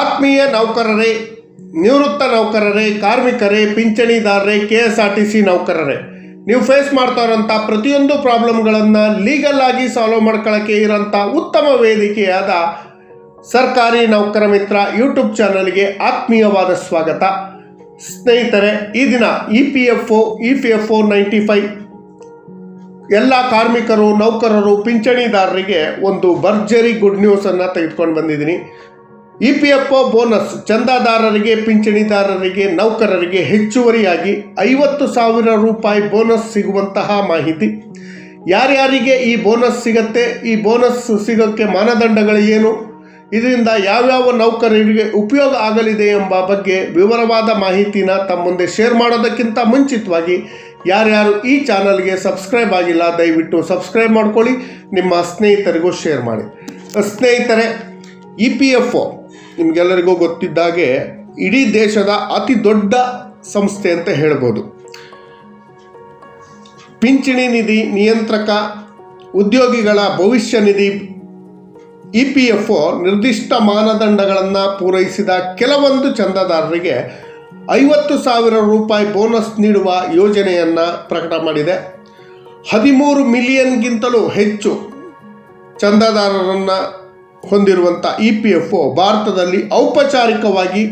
ಆತ್ಮೀಯ ನೌಕರರೇ, ನಿವೃತ್ತ ನೌಕರರೇ, ಕಾರ್ಮಿಕರೇ, ಪಿಂಚಣಿದಾರರೇ K S R T C ನೌಕರರೇ, ನೀವು ಫೇಸ್ ಮಾಡ್ತಾ ಇರೋಂಥ ಪ್ರತಿಯೊಂದು ಪ್ರಾಬ್ಲಮ್ಗಳನ್ನು ಲೀಗಲ್ ಆಗಿ ಸಾಲ್ವ್ ಮಾಡ್ಕೊಳ್ಳೋಕ್ಕೆ ಇರೋಂಥ ಉತ್ತಮ ವೇದಿಕೆಯಾದ ಸರ್ಕಾರಿ ನೌಕರ ಮಿತ್ರ ಯೂಟ್ಯೂಬ್ ಚಾನಲ್ಗೆ ಆತ್ಮೀಯವಾದ ಸ್ವಾಗತ. ಸ್ನೇಹಿತರೆ, ಈ ದಿನ E P F O E P F O ninety five ಎಲ್ಲ ಕಾರ್ಮಿಕರು, ನೌಕರರು, ಪಿಂಚಣಿದಾರರಿಗೆ ಒಂದು ಭರ್ಜರಿ ಗುಡ್ ನ್ಯೂಸನ್ನು ತೆಗೆದುಕೊಂಡು ಬಂದಿದ್ದೀನಿ. E P F O bonus ಚಂದಾದಾರರಿಗೆ, ಪಿಂಚಣಿದಾರರಿಗೆ, ನೌಕರರಿಗೆ ಹೆಚ್ಚುವರಿಯಾಗಿ ಐವತ್ತು ಸಾವಿರ ರೂಪಾಯಿ ಬೋನಸ್ ಸಿಗುವಂತಹ ಮಾಹಿತಿ. ಯಾರ್ಯಾರಿಗೆ ಈ ಬೋನಸ್ ಸಿಗತ್ತೆ? ಈ ಬೋನಸ್ ಸಿಗೋಕ್ಕೆ ಮಾನದಂಡಗಳು ಏನು? ಇದರಿಂದ ಯಾವ್ಯಾವ ನೌಕರರಿಗೆ ಉಪಯೋಗ ಆಗಲಿದೆ ಎಂಬ ಬಗ್ಗೆ ವಿವರವಾದ ಮಾಹಿತಿನ ತಮ್ಮ ಮುಂದೆ ಶೇರ್ ಮಾಡೋದಕ್ಕಿಂತ ಮುಂಚಿತವಾಗಿ ಯಾರ್ಯಾರು ಈ ಚಾನಲ್ಗೆ ಸಬ್ಸ್ಕ್ರೈಬ್ ಆಗಿಲ್ಲ, ದಯವಿಟ್ಟು ಸಬ್ಸ್ಕ್ರೈಬ್ ಮಾಡ್ಕೊಳ್ಳಿ, ನಿಮ್ಮ ಸ್ನೇಹಿತರಿಗೂ ಶೇರ್ ಮಾಡಿ. ಸ್ನೇಹಿತರೆ, ಇ ಪಿ ಎಫ್ ಒ ನಿಮಗೆಲ್ಲರಿಗೂ ಗೊತ್ತಿದ್ದಾಗೆ ಇಡೀ ದೇಶದ ಅತಿ ದೊಡ್ಡ ಸಂಸ್ಥೆ ಅಂತ ಹೇಳ್ಬೋದು. ಪಿಂಚಣಿ ನಿಧಿ ನಿಯಂತ್ರಕ, ಉದ್ಯೋಗಿಗಳ ಭವಿಷ್ಯ ನಿಧಿ, ಇ ಪಿ ಎಫ್ ಒ ನಿರ್ದಿಷ್ಟ ಮಾನದಂಡಗಳನ್ನು ಪೂರೈಸಿದ ಕೆಲವೊಂದು ಚಂದಾದಾರರಿಗೆ ಐವತ್ತು ಸಾವಿರ ರೂಪಾಯಿ ಬೋನಸ್ ನೀಡುವ ಯೋಜನೆಯನ್ನು ಪ್ರಕಟ ಮಾಡಿದೆ. ಹದಿಮೂರು ಮಿಲಿಯನ್ಗಿಂತಲೂ ಹೆಚ್ಚು ಚಂದಾದಾರರನ್ನು ಹೊಂದಿರುವಂಥ ಇ ಪಿ ಎಫ್ ಒ ಭಾರತದಲ್ಲಿ ಔಪಚಾರಿಕವಾಗಿ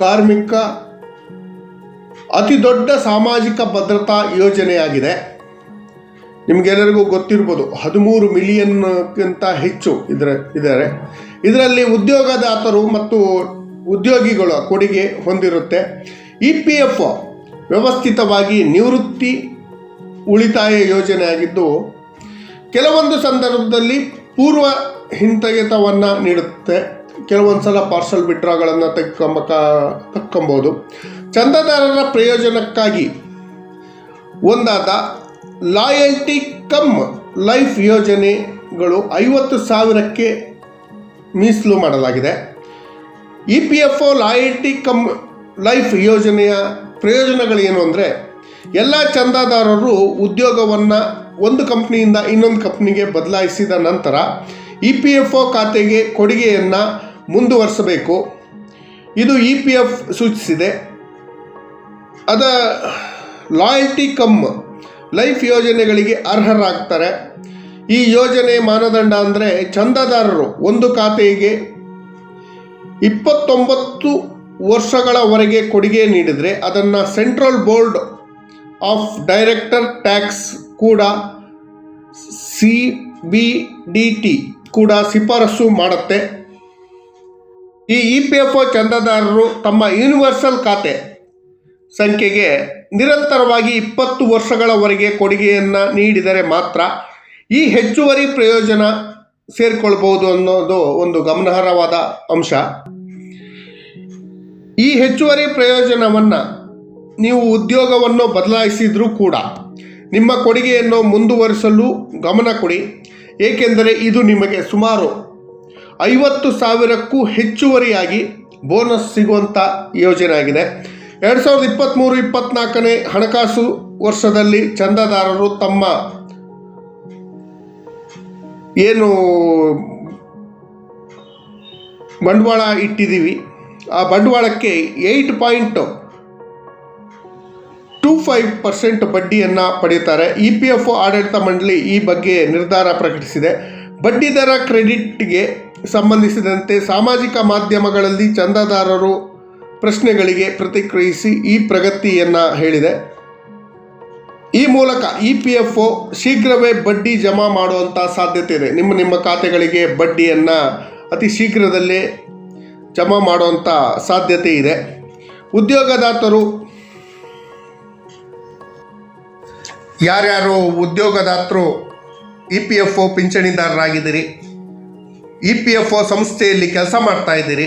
ಕಾರ್ಮಿಕ ಅತಿ ದೊಡ್ಡ ಸಾಮಾಜಿಕ ಭದ್ರತಾ ಯೋಜನೆಯಾಗಿದೆ. ನಿಮಗೆಲ್ಲರಿಗೂ ಗೊತ್ತಿರ್ಬೋದು, ಹದಿಮೂರು ಮಿಲಿಯನ್ಗಿಂತ ಹೆಚ್ಚು ಇದರ ಇದ್ದಾರೆ. ಇದರಲ್ಲಿ ಉದ್ಯೋಗದಾತರು ಮತ್ತು ಉದ್ಯೋಗಿಗಳ ಕೊಡುಗೆ ಹೊಂದಿರುತ್ತೆ. ಇ ಪಿ ಎಫ್ ವ್ಯವಸ್ಥಿತವಾಗಿ ನಿವೃತ್ತಿ ಉಳಿತಾಯ ಯೋಜನೆಯಾಗಿದ್ದು, ಕೆಲವೊಂದು ಸಂದರ್ಭದಲ್ಲಿ ಪೂರ್ವ ಹಿಂತೆಗೆತವನ್ನು ನೀಡುತ್ತೆ. ಕೆಲವೊಂದು ಸಲ ಪಾರ್ಸಲ್ ವಿಡ್ರಾಗಳನ್ನು ತೆಕ್ಕೊಂಬ ತಕ್ಕೊಬೋದು. ಚಂದಾದಾರರ ಪ್ರಯೋಜನಕ್ಕಾಗಿ ಒಂದಾದ ಲಾಯಲ್ಟಿ ಕಮ್ ಲೈಫ್ ಯೋಜನೆಗಳು ಐವತ್ತು ಸಾವಿರಕ್ಕೆ ಮೀಸಲು ಮಾಡಲಾಗಿದೆ. E P F O loyalty cum life ಯೋಜನೆಯ ಪ್ರಯೋಜನಗಳೇನು ಅಂದರೆ, ಎಲ್ಲ ಚಂದಾದಾರರು ಉದ್ಯೋಗವನ್ನು ಒಂದು ಕಂಪ್ನಿಯಿಂದ ಇನ್ನೊಂದು ಕಂಪ್ನಿಗೆ ಬದಲಾಯಿಸಿದ ನಂತರ ಇ ಪಿ ಎಫ್ ಒ ಖಾತೆಗೆ ಕೊಡುಗೆಯನ್ನು ಮುಂದುವರಿಸಬೇಕು. ಇದು ಇ ಪಿ ಎಫ್ ಸೂಚಿಸಿದೆ. ಅದ ಲಾಯಲ್ಟಿ ಕಮ್ ಲೈಫ್ ಯೋಜನೆಗಳಿಗೆ ಅರ್ಹರಾಗ್ತಾರೆ. ಈ ಯೋಜನೆ ಮಾನದಂಡ ಅಂದರೆ ಚಂದಾದಾರರು ಒಂದು ಖಾತೆಗೆ ಇಪ್ಪತ್ತೊಂಬತ್ತು ವರ್ಷಗಳವರೆಗೆ ಕೊಡುಗೆ ನೀಡಿದರೆ ಅದನ್ನು central board of director tax ಕೂಡ ಸಿ ಬಿ ಡಿ ಟಿ ಕೂಡ ಶಿಫಾರಸು ಮಾಡುತ್ತೆ. ಈ ಇ ಪಿ ಎಫ್ ಒ ಚಂದಾದಾರರು ತಮ್ಮ ಯೂನಿವರ್ಸಲ್ ಖಾತೆ ಸಂಖ್ಯೆಗೆ ನಿರಂತರವಾಗಿ ಇಪ್ಪತ್ತು ವರ್ಷಗಳವರೆಗೆ ಕೊಡುಗೆಯನ್ನು ನೀಡಿದರೆ ಮಾತ್ರ ಈ ಹೆಚ್ಚುವರಿ ಪ್ರಯೋಜನ ಸೇರಿಕೊಳ್ಬಹುದು ಅನ್ನೋದು ಒಂದು ಗಮನಾರ್ಹವಾದ ಅಂಶ. ಈ ಹೆಚ್ಚುವರಿ ಪ್ರಯೋಜನವನ್ನು ನೀವು ಉದ್ಯೋಗವನ್ನು ಬದಲಾಯಿಸಿದರೂ ಕೂಡ ನಿಮ್ಮ ಕೊಡುಗೆಯನ್ನು ಮುಂದುವರಿಸಲು ಗಮನ ಕೊಡಿ. ಏಕೆಂದರೆ ಇದು ನಿಮಗೆ ಸುಮಾರು ಐವತ್ತು ಸಾವಿರಕ್ಕೂ ಹೆಚ್ಚುವರಿಯಾಗಿ ಬೋನಸ್ ಸಿಗುವಂಥ ಯೋಜನೆ ಆಗಿದೆ. ಎರಡು ಸಾವಿರದ ಇಪ್ಪತ್ತ್ಮೂರು ಇಪ್ಪತ್ತ್ನಾಲ್ಕನೇ ಹಣಕಾಸು ವರ್ಷದಲ್ಲಿ ಚಂದಾದಾರರು ತಮ್ಮ ಏನು ಬಂಡವಾಳ ಇಟ್ಟಿದ್ದೀವಿ. ಆ ಬಂಡವಾಳಕ್ಕೆ ಏಯ್ಟ್ ಪಾಯಿಂಟ್ ಫೈವ್ ಪರ್ಸೆಂಟ್ ಬಡ್ಡಿಯನ್ನು ಪಡೆಯುತ್ತಾರೆ. ಇ ಪಿ ಎಫ್ ಆಡಳಿತ ಮಂಡಳಿ ಈ ಬಗ್ಗೆ ನಿರ್ಧಾರ ಪ್ರಕಟಿಸಿದೆ. ಬಡ್ಡಿ ದರ ಕ್ರೆಡಿಟ್ಗೆ ಸಂಬಂಧಿಸಿದಂತೆ ಸಾಮಾಜಿಕ ಮಾಧ್ಯಮಗಳಲ್ಲಿ ಚಂದಾದಾರರು ಪ್ರಶ್ನೆಗಳಿಗೆ ಪ್ರತಿಕ್ರಿಯಿಸಿ ಈ ಪ್ರಗತಿಯನ್ನು ಹೇಳಿದೆ. ಈ ಮೂಲಕ ಇ ಪಿ ಎಫ್ ಒ ಶೀಘ್ರವೇ ಬಡ್ಡಿ ಜಮಾ ಮಾಡುವಂಥ ಸಾಧ್ಯತೆ ಇದೆ. ನಿಮ್ಮ ನಿಮ್ಮ ಖಾತೆಗಳಿಗೆ ಬಡ್ಡಿಯನ್ನು ಅತಿ ಶೀಘ್ರದಲ್ಲೇ ಜಮಾ ಮಾಡುವಂಥ ಸಾಧ್ಯತೆ ಇದೆ. ಉದ್ಯೋಗದಾತರು ಯಾರ್ಯಾರು ಉದ್ಯೋಗದಾತರು ಇ ಪಿ ಎಫ್ ಒ ಪಿಂಚಣಿದಾರರಾಗಿದ್ದೀರಿ, ಇ ಪಿ ಎಫ್ ಒ ಸಂಸ್ಥೆಯಲ್ಲಿ ಕೆಲಸ ಮಾಡ್ತಾ ಇದ್ದೀರಿ,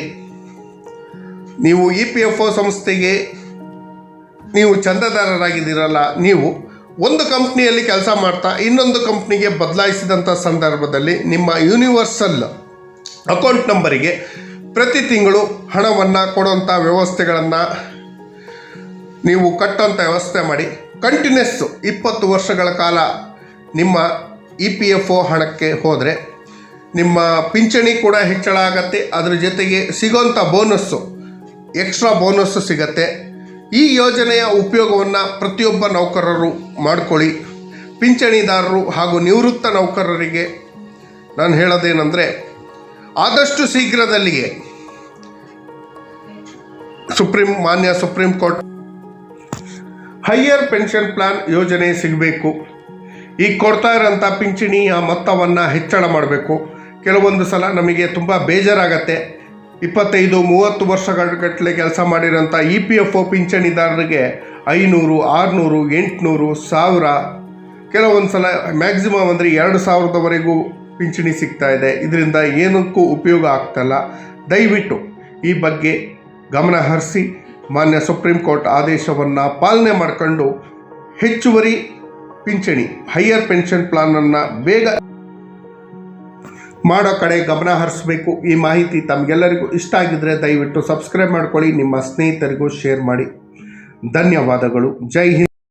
ನೀವು ಇ ಪಿ ಎಫ್ ಒ ಸಂಸ್ಥೆಗೆ ನೀವು ಚಂದಾದಾರರಾಗಿದ್ದೀರಲ್ಲ, ನೀವು ಒಂದು ಕಂಪ್ನಿಯಲ್ಲಿ ಕೆಲಸ ಮಾಡ್ತಾ ಇನ್ನೊಂದು ಕಂಪ್ನಿಗೆ ಬದಲಾಯಿಸಿದಂಥ ಸಂದರ್ಭದಲ್ಲಿ ನಿಮ್ಮ ಯೂನಿವರ್ಸಲ್ ಅಕೌಂಟ್ ನಂಬರಿಗೆ ಪ್ರತಿ ತಿಂಗಳು ಹಣವನ್ನು ಕೊಡುವಂಥ ವ್ಯವಸ್ಥೆಗಳನ್ನು ನೀವು ಕಟ್ಟುವಂಥ ವ್ಯವಸ್ಥೆ ಮಾಡಿ ಕಂಟಿನ್ಯೂಸ್ ಇಪ್ಪತ್ತು ವರ್ಷಗಳ ಕಾಲ ನಿಮ್ಮ ಇ ಪಿ ಎಫ್ ಒ ಹಣಕ್ಕೆ ಹೋದರೆ ನಿಮ್ಮ ಪಿಂಚಣಿ ಕೂಡ ಹೆಚ್ಚಳ ಆಗತ್ತೆ. ಅದರ ಜೊತೆಗೆ ಸಿಗೋಂಥ ಬೋನಸ್ಸು, ಎಕ್ಸ್ಟ್ರಾ ಬೋನಸ್ಸು ಸಿಗತ್ತೆ. ಈ ಯೋಜನೆಯ ಉಪಯೋಗವನ್ನು ಪ್ರತಿಯೊಬ್ಬ ನೌಕರರು ಮಾಡಿಕೊಳ್ಳಿ. ಪಿಂಚಣಿದಾರರು ಹಾಗೂ ನಿವೃತ್ತ ನೌಕರರಿಗೆ ನಾನು ಹೇಳೋದೇನೆಂದರೆ, ಆದಷ್ಟು ಶೀಘ್ರದಲ್ಲಿಯೇ ಸುಪ್ರೀಂ, ಮಾನ್ಯ supreme court higher pension plan ಯೋಜನೆ ಸಿಗಬೇಕು. ಈಗ ಕೊಡ್ತಾ ಇರೋಂಥ ಪಿಂಚಣಿಯ ಮೊತ್ತವನ್ನು ಹೆಚ್ಚಳ ಮಾಡಬೇಕು. ಕೆಲವೊಂದು ಸಲ ನಮಗೆ ತುಂಬ ಬೇಜಾರಾಗತ್ತೆ. ಇಪ್ಪತ್ತೈದು, ಮೂವತ್ತು ವರ್ಷಗಟ್ಟಲೆ ಕೆಲಸ ಮಾಡಿರೋಂಥ ಇ ಪಿ ಎಫ್ ಒ ಪಿಂಚಣಿದಾರರಿಗೆ ಐನೂರು, ಆರುನೂರು, ಎಂಟುನೂರು, ಸಾವಿರ, ಕೆಲವೊಂದು ಸಲ ಮ್ಯಾಕ್ಸಿಮಮ್ ಅಂದರೆ ಎರಡು ಸಾವಿರದವರೆಗೂ ಪಿಂಚಣಿ ಸಿಗ್ತಾ ಇದೆ. ಇದರಿಂದ ಏನಕ್ಕೂ ಉಪಯೋಗ ಆಗ್ತಲ್ಲ ದಯವಿಟ್ಟು ಈ ಬಗ್ಗೆ ಗಮನ ಹರಿಸಿ. ಮಾನ್ಯ ಸುಪ್ರೀಂ ಕೋರ್ಟ್ ಆದೇಶವನ್ನು ಪಾಲನೆ ಮಾಡಿಕೊಂಡು ಹೆಚ್ಚುವರಿ ಪಿಂಚಣಿ, ಹೈಯರ್ ಪೆನ್ಷನ್ ಪ್ಲಾನನ್ನು ಬೇಗ ಮಾಡೋ ಕಡೆ ಗಮನ ಹರಿಸಬೇಕು. ಈ ಮಾಹಿತಿ ತಮಗೆಲ್ಲರಿಗೂ ಇಷ್ಟ ಆಗಿದ್ದರೆ ದಯವಿಟ್ಟು ಸಬ್ಸ್ಕ್ರೈಬ್ ಮಾಡ್ಕೊಳ್ಳಿ. ನಿಮ್ಮ ಸ್ನೇಹಿತರಿಗೂ ಶೇರ್ ಮಾಡಿ. ಧನ್ಯವಾದಗಳು. ಜೈ ಹಿಂದ್.